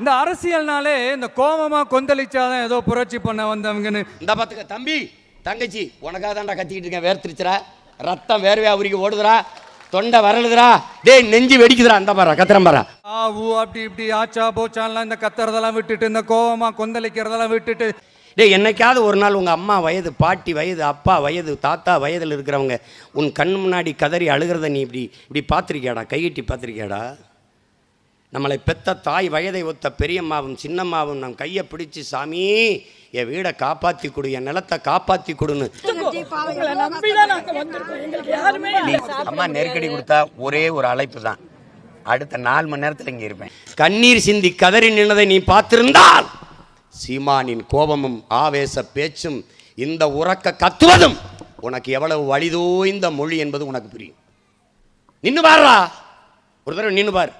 இந்த அரசியல்னாலே இந்த கோபமா கொந்தளிச்சாதான் ஏதோ புரட்சி பண்ண வந்தவங்கன்னு. இந்த பார்த்துக்க தம்பி தங்கச்சி உனக்காக தான்டா கத்திக்கிட்டு இருக்கேன் வேர்த்திருச்சுடா ரத்தம் வேர்வையா உருகி ஓடுதுடா தொண்டை வரலுதுடா டேய் நெஞ்சு வெடிக்குதுடா அந்த பாரா கத்திரம் பாரா. ஆ ஊ அப்படி இப்படி ஆச்சா போச்சான்லாம் இந்த கத்துறதெல்லாம் விட்டுட்டு இந்த கோவமா கொந்தளிக்கிறதெல்லாம் விட்டுட்டு. டேய் என்னைக்காவது ஒரு நாள் உங்கள் அம்மா வயது பாட்டி வயது அப்பா வயது தாத்தா வயதில் இருக்கிறவங்க உன் கண் முன்னாடி கதறி அழுகிறத நீ இப்படி இப்படி பார்த்துருக்கியாடா? கையிட்டி பார்த்துருக்கியாடா? நம்மளை பெத்த தாய் வயதை ஒத்த பெரியம்மாவும் சின்னம்மாவும் நம் கையை பிடிச்சு சாமி என் வீடை காப்பாற்றி கொடு என் நிலத்தை காப்பாற்றி கொடுன்னு. நீ அம்மா நெருக்கடி கொடுத்தா ஒரே ஒரு அழைப்பு தான். அடுத்த நாலு மணி நேரத்தில் இங்கே இருப்பேன். கண்ணீர் சிந்தி கதறி நின்னதை நீ பார்த்திருந்தால் சீமானின் கோபமும் ஆவேச பேச்சும் இந்த உறக்க கத்துவதும் உனக்கு எவ்வளவு வலிதோய்ந்த மொழி என்பது உனக்கு புரியும். நின்னு பாருடா. ஒரு தடவை நின்னு பார்.